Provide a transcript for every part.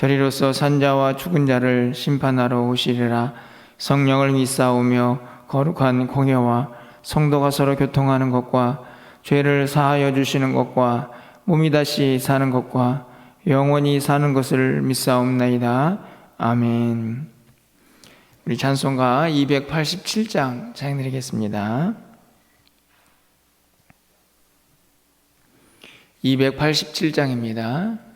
저리로서 산자와 죽은 자를 심판하러 오시리라. 성령을 믿사오며 거룩한 공예와 성도가 서로 교통하는 것과 죄를 사하여 주시는 것과 몸이 다시 사는 것과 영원히 사는 것을 믿사옵나이다. 아멘. 우리 찬송가 287장 찬양드리겠습니다. 287장입니다.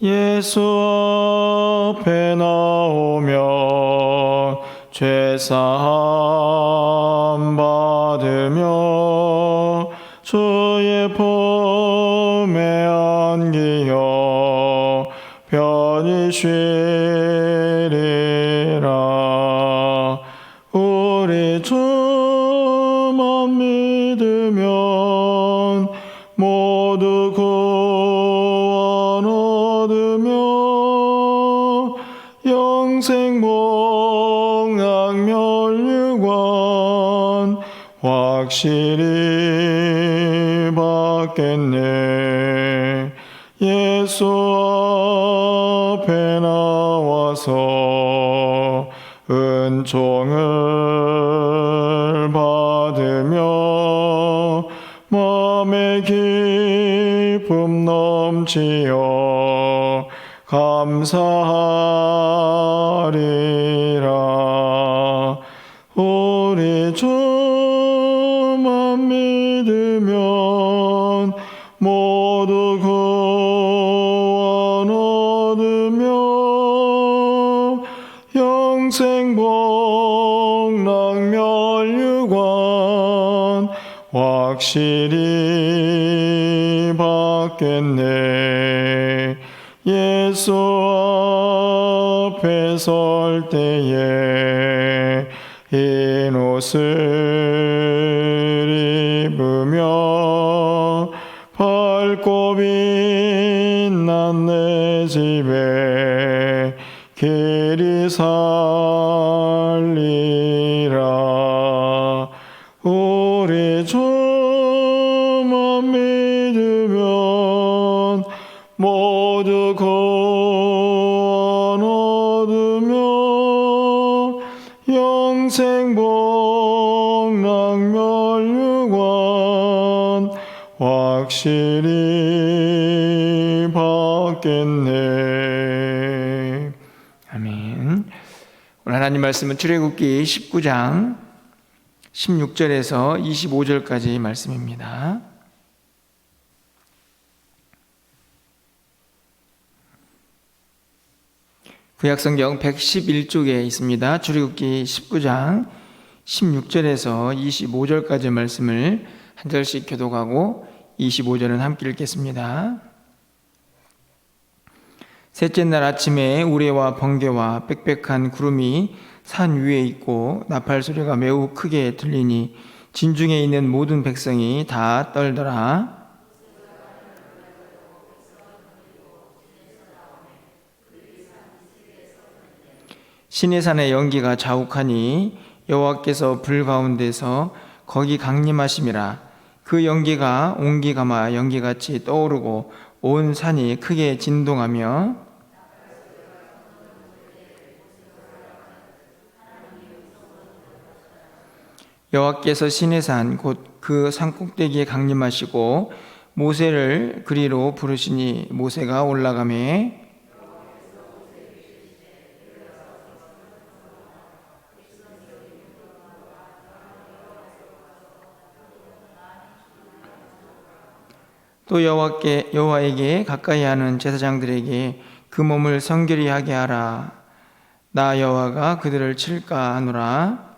예수 앞에 나오며 죄사함 받으며 주의 품에 안기어 편히 쉬 영생 복락 멸류관 확실히 받겠네. 예수 앞에 나와서 은총을 받으며 마음의 기쁨 넘치어 감사하리라. 우리 주만 믿으면 모두 구원 얻으며 영생 복락 멸류관 확실히 받겠네 예수 앞에 설 때에 흰 옷을 입으며 밝고 빛난 내 집에 길이 살 멸류관 확실히 받겠네 아멘. 오늘 하나님 말씀은 출애굽기 19장 16절에서 25절까지 말씀입니다. 구약성경 111쪽에 있습니다. 출애굽기 19장 16절에서 25절까지 말씀을 한 절씩 교독하고 25절은 함께 읽겠습니다. 셋째 날 아침에 우레와 번개와 빽빽한 구름이 산 위에 있고 나팔 소리가 매우 크게 들리니 진중에 있는 모든 백성이 다 떨더라. 신의 산의 연기가 자욱하니 여호와께서 불 가운데서 거기 강림하심이라 그 연기가 옹기가마 연기같이 떠오르고 온 산이 크게 진동하며 여호와께서 신의 산곧 그 산꼭대기에 강림하시고 모세를 그리로 부르시니 모세가 올라가매 또 여호와께 여호와에게 가까이 하는 제사장들에게 그 몸을 성결히 하게 하라. 나 여호와가 그들을 칠까 하노라.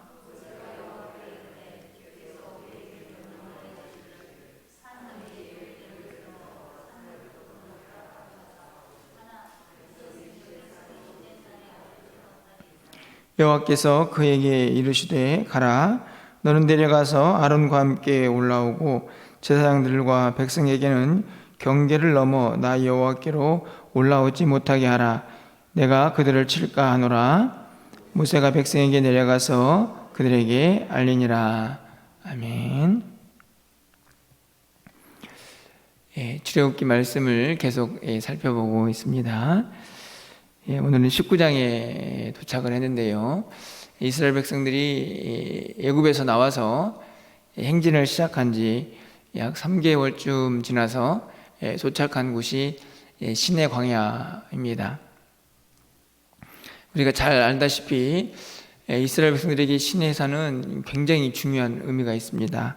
여호와께서 그에게 이르시되 가라. 너는 내려가서 아론과 함께 올라오고 제사장들과 백성에게는 경계를 넘어 나 여호와께로 올라오지 못하게 하라 내가 그들을 칠까 하노라 모세가 백성에게 내려가서 그들에게 알리니라 아멘. 예, 출애굽기 말씀을 계속 예, 살펴보고 있습니다. 예, 오늘은 19장에 도착을 했는데요. 이스라엘 백성들이 예, 애굽에서 나와서 행진을 시작한 지 약 3개월쯤 지나서 예, 도착한 곳이 예, 시내 광야입니다. 우리가 잘 알다시피 예, 이스라엘 백성들에게 시내사는 굉장히 중요한 의미가 있습니다.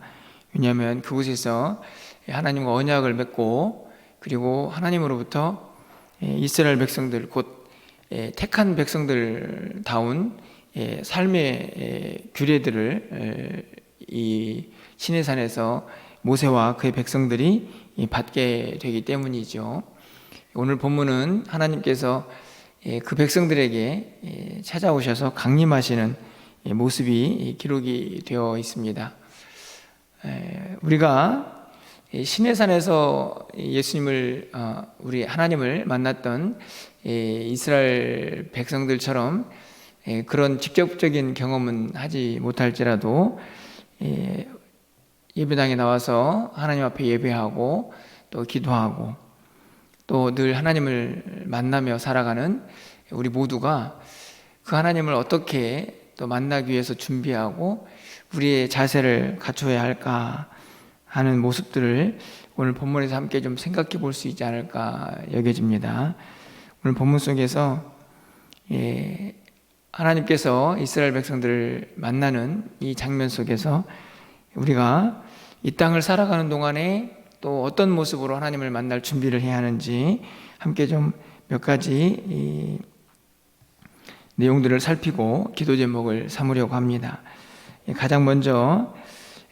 왜냐하면 그곳에서 하나님과 언약을 맺고 그리고 하나님으로부터 예, 이스라엘 백성들 곧 예, 택한 백성들 다운 예, 삶의 규례들을 이 시내산에서 모세와 그의 백성들이 받게 되기 때문이죠. 오늘 본문은 하나님께서 예, 그 백성들에게 찾아오셔서 강림하시는 모습이 기록이 되어 있습니다. 우리가 시내산에서 예수님을 어, 우리 하나님을 만났던 이스라엘 백성들처럼 그런 직접적인 경험은 하지 못할지라도 예배당에 나와서 하나님 앞에 예배하고 또 기도하고 또 늘 하나님을 만나며 살아가는 우리 모두가 그 하나님을 어떻게 또 만나기 위해서 준비하고 우리의 자세를 갖춰야 할까 하는 모습들을 오늘 본문에서 함께 좀 생각해 볼 수 있지 않을까 여겨집니다. 오늘 본문 속에서 예, 하나님께서 이스라엘 백성들을 만나는 이 장면 속에서 우리가 이 땅을 살아가는 동안에 또 어떤 모습으로 하나님을 만날 준비를 해야 하는지 함께 좀 몇 가지 내용들을 살피고 기도 제목을 삼으려고 합니다. 예, 가장 먼저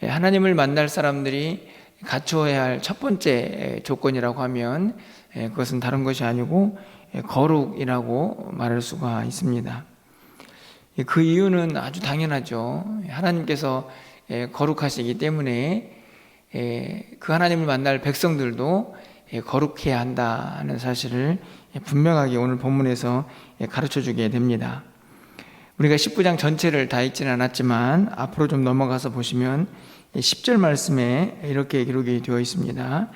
예, 하나님을 만날 사람들이 갖추어야 할 첫 번째 조건이라고 하면 예, 그것은 다른 것이 아니고 거룩이라고 말할 수가 있습니다. 그 이유는 아주 당연하죠. 하나님께서 거룩하시기 때문에 그 하나님을 만날 백성들도 거룩해야 한다는 사실을 분명하게 오늘 본문에서 가르쳐 주게 됩니다. 우리가 19장 전체를 다 읽지는 않았지만 앞으로 좀 넘어가서 보시면 10절 말씀에 이렇게 기록이 되어 있습니다.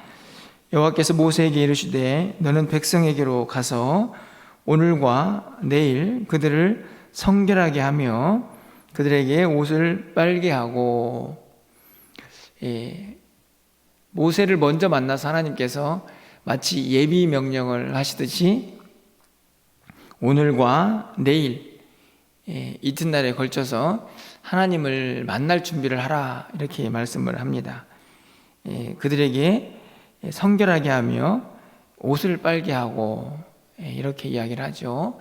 여호와께서 모세에게 이르시되 너는 백성에게로 가서 오늘과 내일 그들을 성결하게 하며 그들에게 옷을 빨게 하고 예, 모세를 먼저 만나서 하나님께서 마치 예비 명령을 하시듯이 오늘과 내일 예, 이튿날에 걸쳐서 하나님을 만날 준비를 하라 이렇게 말씀을 합니다. 예, 그들에게 성결하게 하며 옷을 빨게 하고 예, 이렇게 이야기를 하죠.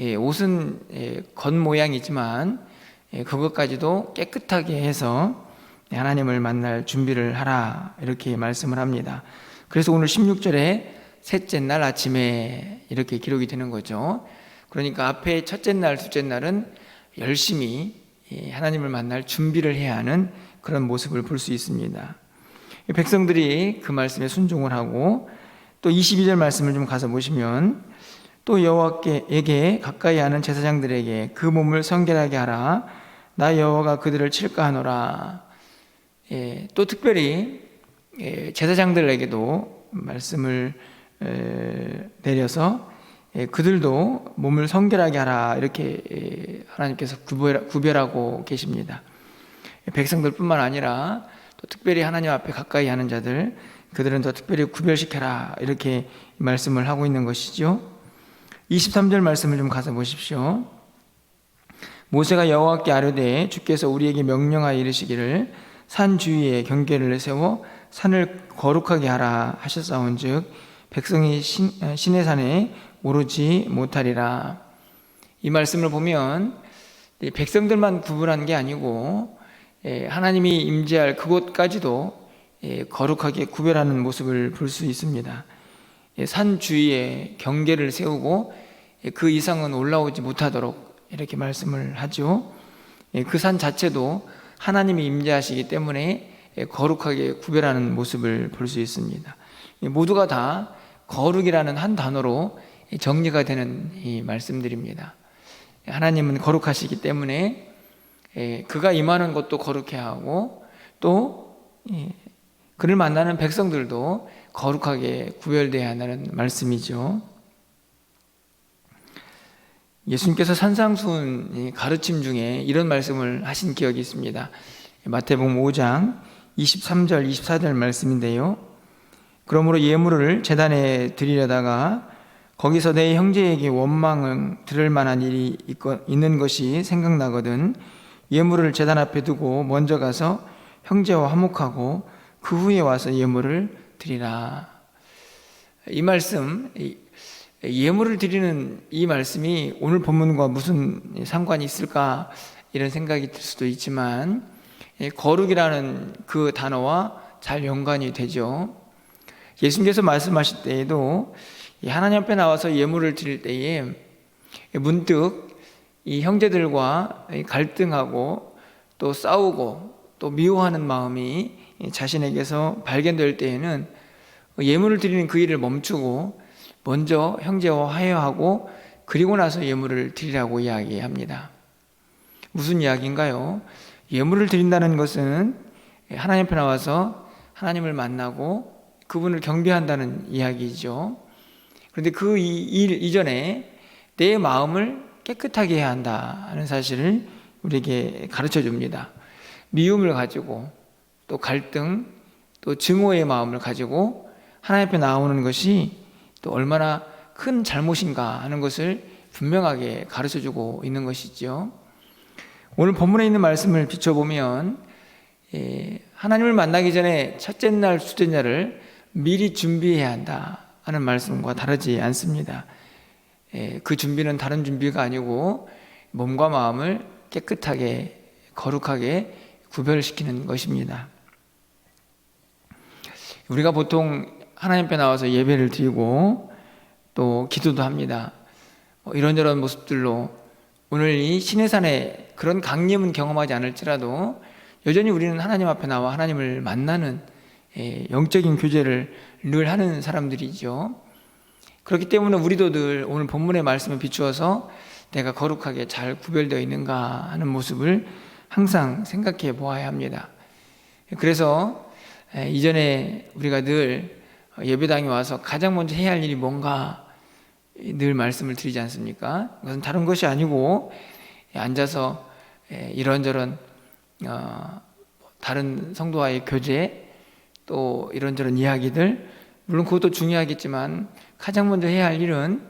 예, 옷은 예, 겉모양이지만 예, 그것까지도 깨끗하게 해서 하나님을 만날 준비를 하라 이렇게 말씀을 합니다. 그래서 오늘 16절에 셋째 날 아침에 이렇게 기록이 되는 거죠. 그러니까 앞에 첫째 날, 둘째 날은 열심히 하나님을 만날 준비를 해야 하는 그런 모습을 볼 수 있습니다. 백성들이 그 말씀에 순종을 하고 또 22절 말씀을 좀 가서 보시면 또 여호와께에게 가까이 하는 제사장들에게 그 몸을 성결하게 하라 나 여호와가 그들을 칠까 하노라 예, 또 특별히 예, 제사장들에게도 말씀을 에, 내려서 예, 그들도 몸을 성결하게 하라 이렇게 예, 하나님께서 구별, 구별하고 계십니다. 백성들뿐만 아니라 또 특별히 하나님 앞에 가까이 하는 자들 그들은 더 특별히 구별시켜라 이렇게 말씀을 하고 있는 것이죠. 23절 말씀을 좀 가서 보십시오. 모세가 여호와께 아뢰되 주께서 우리에게 명령하여 이르시기를 산 주위에 경계를 세워 산을 거룩하게 하라 하셨사온즉 백성이 신, 신의 산에 오르지 못하리라. 이 말씀을 보면 백성들만 구분한 게 아니고 예, 하나님이 임재할 그곳까지도 예, 거룩하게 구별하는 모습을 볼 수 있습니다. 예, 산 주위에 경계를 세우고 그 이상은 올라오지 못하도록 이렇게 말씀을 하죠. 예, 그산 자체도 하나님이 임재하시기 때문에 예, 거룩하게 구별하는 모습을 볼 수 있습니다. 예, 모두가 다 거룩이라는 한 단어로 정리가 되는 이 말씀들입니다. 예, 하나님은 거룩하시기 때문에 예, 그가 임하는 것도 거룩해야 하고 또 예, 그를 만나는 백성들도 거룩하게 구별돼야 한다는 말씀이죠. 예수님께서 이 가르침 중에 이런 말씀을 하신 기억이 있습니다. 마태복음 5장 23절 24절 말씀인데요. 그러므로 예물을 제단에 드리려다가 거기서 내 형제에게 원망을 들을 만한 일이 있는 것이 생각나거든 예물을 제단 앞에 두고 먼저 가서 형제와 화목하고 그 후에 와서 예물을 드리라. 이 말씀 이- 예물을 드리는 이 말씀이 오늘 본문과 무슨 상관이 있을까 이런 생각이 들 수도 있지만 이 거룩이라는 그 단어와 잘 연관이 되죠. 예수님께서 말씀하실 때에도 이 하나님 앞에 나와서 예물을 드릴 때에 문득 이 형제들과 이 갈등하고 또 싸우고 또 미워하는 마음이 자신에게서 발견될 때에는 예물을 드리는 그 일을 멈추고 먼저 형제와 화해하고 그리고 나서 예물을 드리라고 이야기합니다. 무슨 이야기인가요? 예물을 드린다는 것은 하나님 앞에 나와서 하나님을 만나고 그분을 경배한다는 이야기죠. 그런데 그 일 이전에 내 마음을 깨끗하게 해야 한다는 사실을 우리에게 가르쳐 줍니다. 미움을 가지고 또 갈등 또 증오의 마음을 가지고 하나님 앞에 나오는 것이 또 얼마나 큰 잘못인가 하는 것을 분명하게 가르쳐 주고 있는 것이죠. 오늘 본문에 있는 말씀을 비춰보면 예, 하나님을 만나기 전에 첫째 날, 둘째 날을 미리 준비해야 한다 하는 말씀과 다르지 않습니다. 예, 그 준비는 다른 준비가 아니고 몸과 마음을 깨끗하게 거룩하게 구별시키는 것입니다. 우리가 보통 하나님 앞에 나와서 예배를 드리고 또 기도도 합니다. 어, 이런저런 모습들로 오늘 이 신해산에 그런 강림은 경험하지 않을지라도 여전히 우리는 하나님 앞에 나와 하나님을 만나는 예, 영적인 교제를 늘 하는 사람들이죠. 그렇기 때문에 우리도 늘 오늘 본문의 말씀을 비추어서 내가 거룩하게 잘 구별되어 있는가 하는 모습을 항상 생각해 보아야 합니다. 그래서 에, 이전에 우리가 늘 예배당에 와서 가장 먼저 해야 할 일이 뭔가 늘 말씀을 드리지 않습니까? 그것은 다른 것이 아니고 앉아서 에, 이런저런 어, 다른 성도와의 교제 또 이런저런 이야기들 물론 그것도 중요하겠지만 가장 먼저 해야 할 일은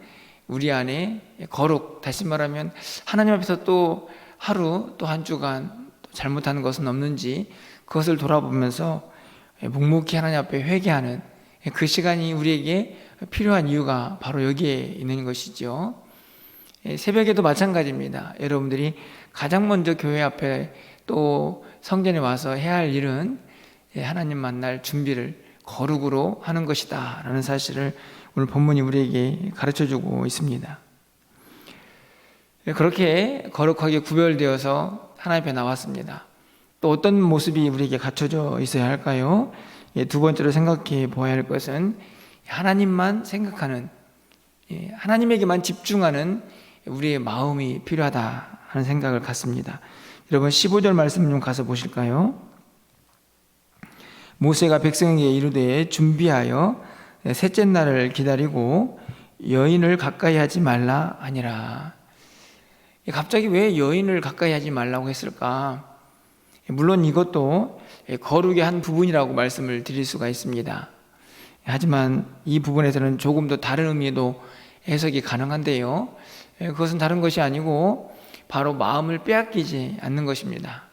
우리 안에 거룩 다시 말하면 하나님 앞에서 또 하루 또 한 주간 또 잘못한 것은 없는지 그것을 돌아보면서 묵묵히 하나님 앞에 회개하는 그 시간이 우리에게 필요한 이유가 바로 여기에 있는 것이죠. 새벽에도 마찬가지입니다. 여러분들이 가장 먼저 교회 앞에 또 성전에 와서 해야 할 일은 하나님 만날 준비를 거룩으로 하는 것이다. 라는 사실을 오늘 본문이 우리에게 가르쳐 주고 있습니다. 그렇게 거룩하게 구별되어서 하나님 앞에 나왔습니다. 또 어떤 모습이 우리에게 갖춰져 있어야 할까요? 예, 두 번째로 생각해 보아야 할 것은 하나님만 생각하는, 예, 하나님에게만 집중하는 우리의 마음이 필요하다 하는 생각을 갖습니다. 여러분 15절 말씀 좀 가서 보실까요? 모세가 백성에게 이르되 준비하여 셋째 날을 기다리고 여인을 가까이 하지 말라 하니라. 갑자기 왜 여인을 가까이 하지 말라고 했을까? 물론 이것도 거룩의 한 부분이라고 말씀을 드릴 수가 있습니다. 하지만 이 부분에서는 조금 더 다른 의미도 해석이 가능한데요. 그것은 다른 것이 아니고 바로 마음을 빼앗기지 않는 것입니다.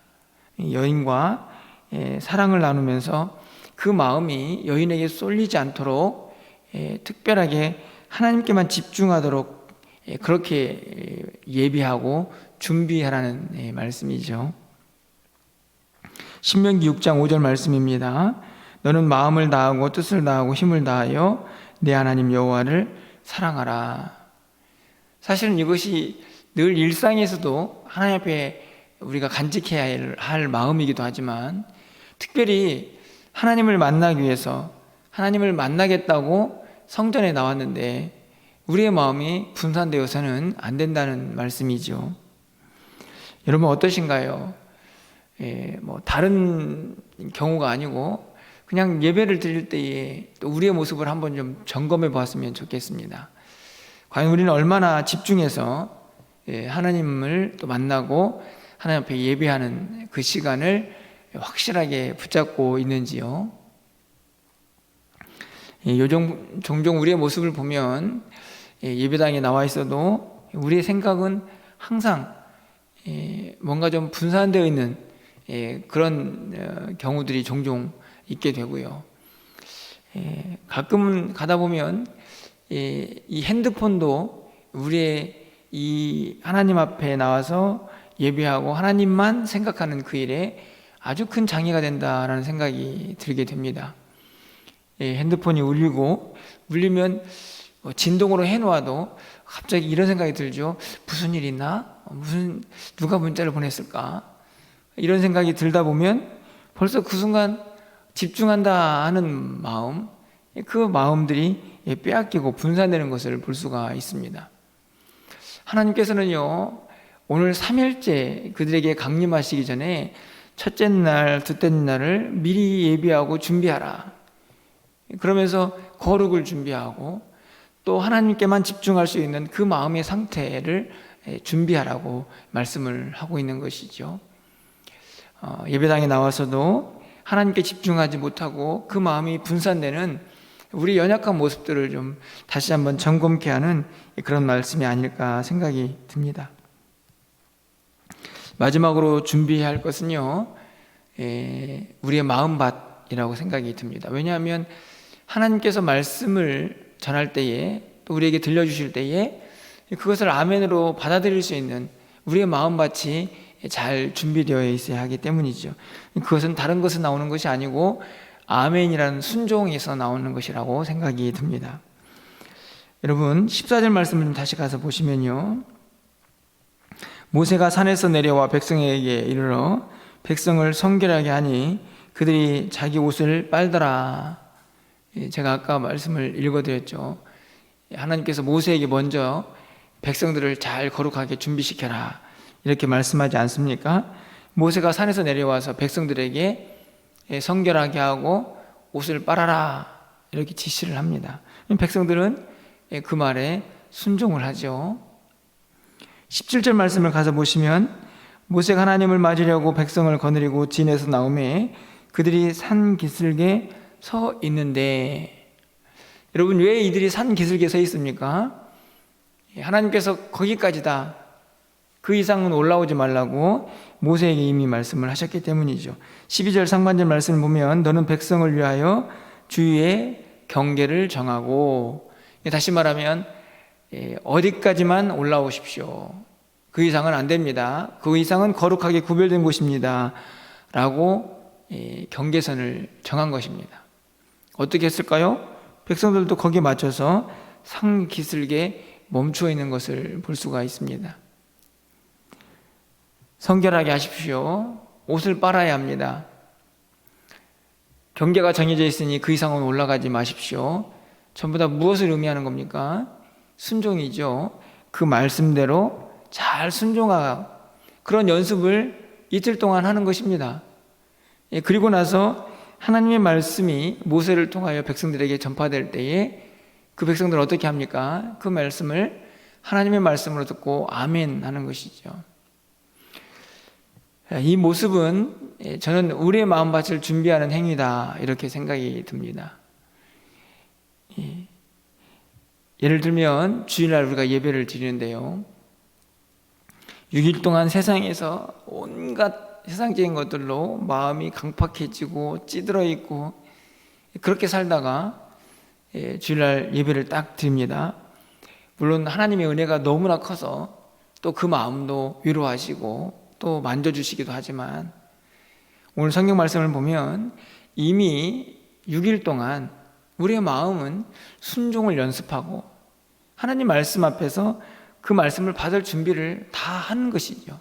여인과 사랑을 나누면서 그 마음이 여인에게 쏠리지 않도록 특별하게 하나님께만 집중하도록 그렇게 예비하고 준비하라는 말씀이죠. 신명기 6장 5절 말씀입니다. 너는 마음을 다하고 뜻을 다하고 힘을 다하여 내 하나님 여호와를 사랑하라. 사실은 이것이 늘 일상에서도 하나님 앞에 우리가 간직해야 할- 할 마음이기도 하지만 특별히 하나님을 만나기 위해서 하나님을 만나겠다고 성전에 나왔는데 우리의 마음이 분산되어서는 안 된다는 말씀이죠. 여러분 어떠신가요? 예, 뭐 다른 경우가 아니고 그냥 예배를 드릴 때에 또 우리의 모습을 한번 좀 점검해 보았으면 좋겠습니다. 과연 우리는 얼마나 집중해서 예, 하나님을 또 만나고 하나님 앞에 예배하는 그 시간을 확실하게 붙잡고 있는지요. 예, 요즘 종종 우리의 모습을 보면 예, 예배당에 나와 있어도 우리의 생각은 항상 예, 뭔가 좀 분산되어 있는 예, 그런 어, 경우들이 종종 있게 되고요. 예, 가끔은 가다 보면 예, 이 핸드폰도 우리의 이 하나님 앞에 나와서 예배하고 하나님만 생각하는 그 일에 아주 큰 장애가 된다라는 생각이 들게 됩니다. 예, 핸드폰이 울리고 울리면 어, 진동으로 해놓아도 갑자기 이런 생각이 들죠. 무슨 일 있나? 어, 무슨 누가 문자를 보냈을까? 이런 생각이 들다 보면 벌써 그 순간 집중한다 하는 마음, 그 마음들이 예, 빼앗기고 분산되는 것을 볼 수가 있습니다. 하나님께서는요, 오늘 3일째 그들에게 강림하시기 전에 첫째 날, 둘째 날을 미리 예비하고 준비하라. 그러면서 거룩을 준비하고 또 하나님께만 집중할 수 있는 그 마음의 상태를 예, 준비하라고 말씀을 하고 있는 것이죠. 어, 예배당에 나와서도 하나님께 집중하지 못하고 그 마음이 분산되는 우리 연약한 모습들을 좀 다시 한번 점검케 하는 그런 말씀이 아닐까 생각이 듭니다. 마지막으로 준비해야 할 것은요, 예, 우리의 마음밭이라고 생각이 듭니다. 왜냐하면 하나님께서 말씀을 전할 때에 또 우리에게 들려주실 때에 그것을 아멘으로 받아들일 수 있는 우리의 마음밭이 잘 준비되어 있어야 하기 때문이죠. 그것은 다른 것에 나오는 것이 아니고 아멘이라는 순종에서 나오는 것이라고 생각이 듭니다. 여러분 14절 말씀을 좀 다시 가서 보시면요. 모세가 산에서 내려와 백성에게 이르러 백성을 성결하게 하니 그들이 자기 옷을 빨더라. 예, 제가 아까 말씀을 읽어드렸죠. 하나님께서 모세에게 먼저 백성들을 잘 거룩하게 준비시켜라. 이렇게 말씀하지 않습니까? 모세가 산에서 내려와서 백성들에게 예, 성결하게 하고 옷을 빨아라. 이렇게 지시를 합니다. 백성들은 예, 그 말에 순종을 하죠. 17절 말씀을 가서 보시면 모세가 하나님을 맞으려고 백성을 거느리고 진에서 나오매 그들이 산 기슭에 서 있는데 여러분 왜 이들이 산 기슭에 서 있습니까? 예, 하나님께서 거기까지다 그 이상은 올라오지 말라고 모세에게 이미 말씀을 하셨기 때문이죠 12절 상반절 말씀을 보면 너는 백성을 위하여 주위에 경계를 정하고 예, 다시 말하면 예, 어디까지만 올라오십시오. 그 이상은 안 됩니다. 그 이상은 거룩하게 구별된 곳입니다. 라고 예, 경계선을 정한 것입니다. 어떻게 했을까요? 백성들도 거기에 맞춰서 상 기슭에 멈추어 있는 것을 볼 수가 있습니다. 성결하게 하십시오. 옷을 빨아야 합니다. 경계가 정해져 있으니 그 이상은 올라가지 마십시오. 전부 다 무엇을 의미하는 겁니까? 순종이죠. 그 말씀대로 잘 순종하고 그런 연습을 이틀 동안 하는 것입니다. 예, 그리고 나서 하나님의 말씀이 모세를 통하여 백성들에게 전파될 때에 그 백성들은 어떻게 합니까? 그 말씀을 하나님의 말씀으로 듣고 아멘 하는 것이죠. 이 모습은 예, 저는 우리의 마음밭을 준비하는 행위다 이렇게 생각이 듭니다. 예. 예를 들면 주일날 우리가 예배를 드리는데요. 6일 동안 세상에서 온갖 세상적인 것들로 마음이 강팍해지고 찌들어 있고 그렇게 살다가 예, 주일날 예배를 딱 드립니다. 물론 하나님의 은혜가 너무나 커서 또 그 마음도 위로하시고 또 만져주시기도 하지만 오늘 성경 말씀을 보면 이미 6일 동안 우리의 마음은 순종을 연습하고 하나님 말씀 앞에서 그 말씀을 받을 준비를 다 하는 것이죠.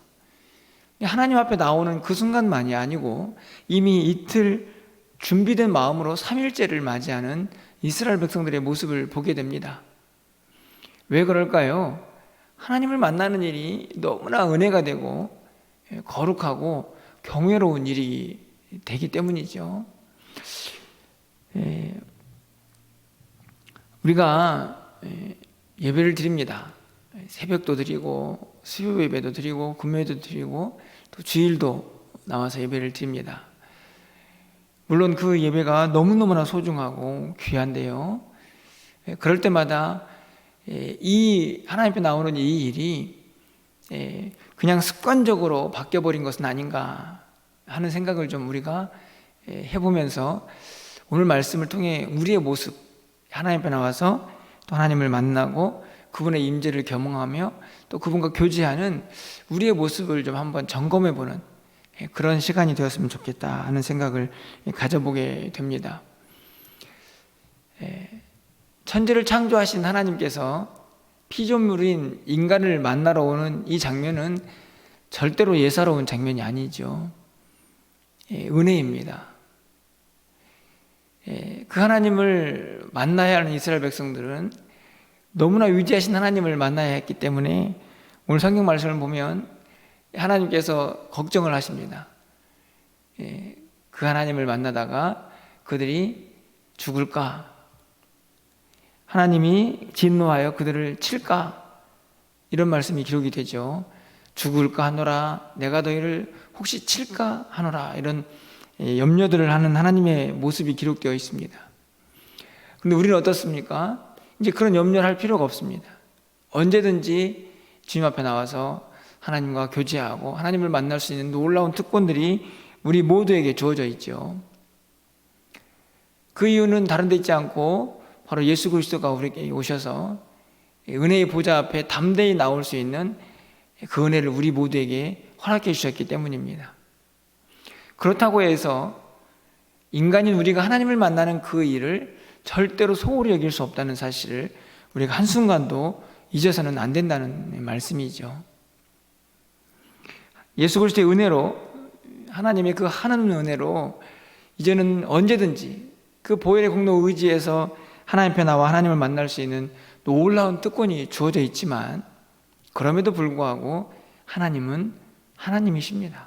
하나님 앞에 나오는 그 순간만이 아니고 이미 이틀 준비된 마음으로 3일째를 맞이하는 이스라엘 백성들의 모습을 보게 됩니다. 왜 그럴까요? 하나님을 만나는 일이 너무나 은혜가 되고 예, 거룩하고 경외로운 일이 되기 때문이죠. 예, 우리가 예, 예배를 드립니다. 새벽도 드리고 수요 예배도 드리고 금요일도 드리고 또 주일도 나와서 예배를 드립니다. 물론 그 예배가 너무너무나 소중하고 귀한데요. 예, 그럴 때마다 예, 이 하나님 앞에 나오는 이 일이 예, 그냥 습관적으로 바뀌어버린 것은 아닌가 하는 생각을 좀 우리가 예, 해보면서 오늘 말씀을 통해 우리의 모습 하나님 앞에 나와서 또 하나님을 만나고 그분의 임재를 겸응하며 또 그분과 교제하는 우리의 모습을 좀 한번 점검해 보는 예, 그런 시간이 되었으면 좋겠다 하는 생각을 가져보게 됩니다. 예, 천지를 창조하신 하나님께서 피조물인 인간을 만나러 오는 이 장면은 절대로 예사로운 장면이 아니죠. 예, 은혜입니다. 예, 그 하나님을 만나야 하는 이스라엘 백성들은 너무나 위대하신 하나님을 만나야 했기 때문에 오늘 성경 말씀을 보면 하나님께서 걱정을 하십니다. 예, 그 하나님을 만나다가 그들이 죽을까? 하나님이 진노하여 그들을 칠까? 이런 말씀이 기록이 되죠. 죽을까 하노라, 내가 너희를 혹시 칠까 하노라, 이런 예, 염려들을 하는 하나님의 모습이 기록되어 있습니다. 근데 우리는 어떻습니까? 이제 그런 염려를 할 필요가 없습니다. 언제든지 주님 앞에 나와서 하나님과 교제하고 하나님을 만날 수 있는 놀라운 특권들이 우리 모두에게 주어져 있죠. 그 이유는 다른 데 있지 않고 바로 예수 그리스도가 우리에게 오셔서 은혜의 보좌 앞에 담대히 나올 수 있는 그 은혜를 우리 모두에게 허락해 주셨기 때문입니다. 그렇다고 해서 인간인 우리가 하나님을 만나는 그 일을 절대로 소홀히 여길 수 없다는 사실을 우리가 한순간도 잊어서는 안 된다는 말씀이죠. 예수 그리스도의 은혜로 하나님의 그 하나님 은혜로 이제는 언제든지 그 보혈의 공로 의지에서 하나님 앞에 나와 하나님을 만날 수 있는 놀라운 특권이 주어져 있지만 그럼에도 불구하고 하나님은 하나님이십니다.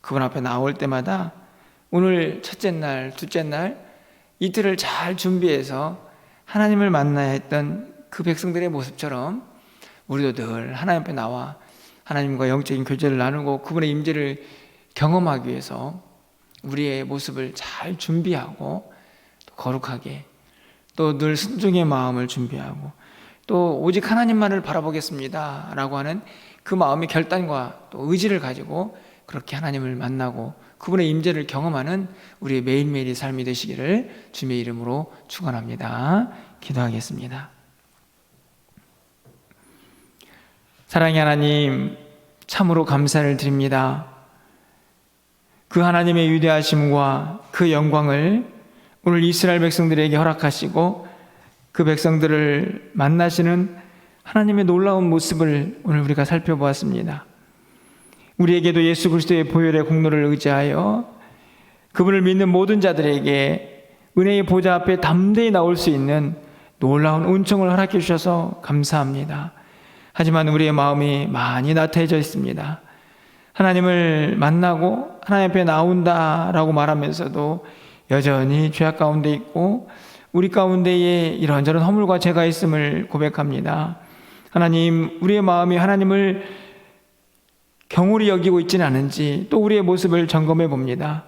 그분 앞에 나올 때마다 오늘 첫째 날, 둘째 날 이틀을 잘 준비해서 하나님을 만나야 했던 그 백성들의 모습처럼 우리도 늘 하나님 앞에 나와 하나님과 영적인 교제를 나누고 그분의 임재를 경험하기 위해서 우리의 모습을 잘 준비하고 또 거룩하게 또 늘 순종의 마음을 준비하고 또 오직 하나님만을 바라보겠습니다 라고 하는 그 마음의 결단과 또 의지를 가지고 그렇게 하나님을 만나고 그분의 임재를 경험하는 우리의 매일매일의 삶이 되시기를 주님의 이름으로 축원합니다. 기도하겠습니다. 사랑의 하나님 참으로 감사를 드립니다. 그 하나님의 위대하심과 그 영광을 오늘 이스라엘 백성들에게 허락하시고 그 백성들을 만나시는 하나님의 놀라운 모습을 오늘 우리가 살펴보았습니다. 우리에게도 예수 그리스도의 보혈의 공로를 의지하여 그분을 믿는 모든 자들에게 은혜의 보좌 앞에 담대히 나올 수 있는 놀라운 은총을 허락해 주셔서 감사합니다. 하지만 우리의 마음이 많이 나태해져 있습니다. 하나님을 만나고 하나님 앞에 나온다라고 말하면서도 여전히 죄악 가운데 있고 우리 가운데에 이런저런 허물과 죄가 있음을 고백합니다. 하나님, 우리의 마음이 하나님을 경홀히 여기고 있지는 않은지 또 우리의 모습을 점검해 봅니다.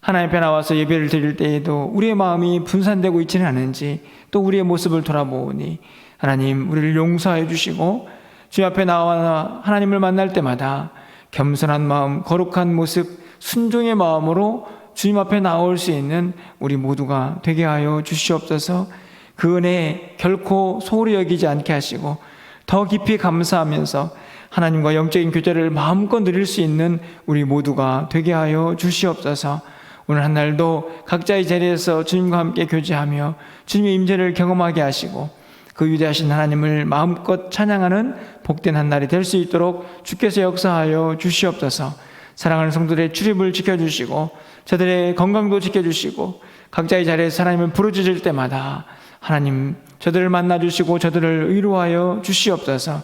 하나님 앞에 나와서 예배를 드릴 때에도 우리의 마음이 분산되고 있지는 않은지 또 우리의 모습을 돌아보니 하나님 우리를 용서해 주시고 주 앞에 나와 하나님을 만날 때마다 겸손한 마음, 거룩한 모습, 순종의 마음으로 주님 앞에 나올 수 있는 우리 모두가 되게 하여 주시옵소서. 그 은혜 결코 소홀히 여기지 않게 하시고 더 깊이 감사하면서 하나님과 영적인 교제를 마음껏 누릴 수 있는 우리 모두가 되게 하여 주시옵소서. 오늘 한 날도 각자의 자리에서 주님과 함께 교제하며 주님의 임재를 경험하게 하시고 그 위대하신 하나님을 마음껏 찬양하는 복된 한 날이 될 수 있도록 주께서 역사하여 주시옵소서. 사랑하는 성도들의 출입을 지켜주시고 저들의 건강도 지켜주시고 각자의 자리에서 하나님을 부르짖을 때마다 하나님 저들을 만나 주시고 저들을 위로하여 주시옵소서.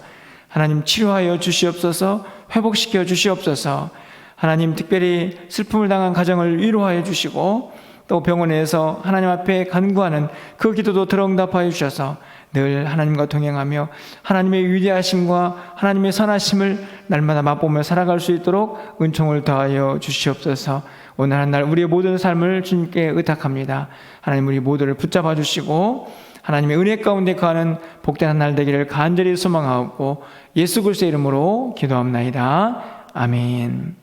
하나님 치료하여 주시옵소서. 회복시켜 주시옵소서. 하나님 특별히 슬픔을 당한 가정을 위로하여 주시고 또 병원에서 하나님 앞에 간구하는 그 기도도 들어 응답하여 주셔서 늘 하나님과 동행하며 하나님의 위대하심과 하나님의 선하심을 날마다 맛보며 살아갈 수 있도록 은총을 더하여 주시옵소서. 오늘 한 날 우리의 모든 삶을 주님께 의탁합니다. 하나님 우리 모두를 붙잡아 주시고 하나님의 은혜 가운데 거하는 복된 한 날 되기를 간절히 소망하고 예수 그리스도의 이름으로 기도합나이다. 아멘.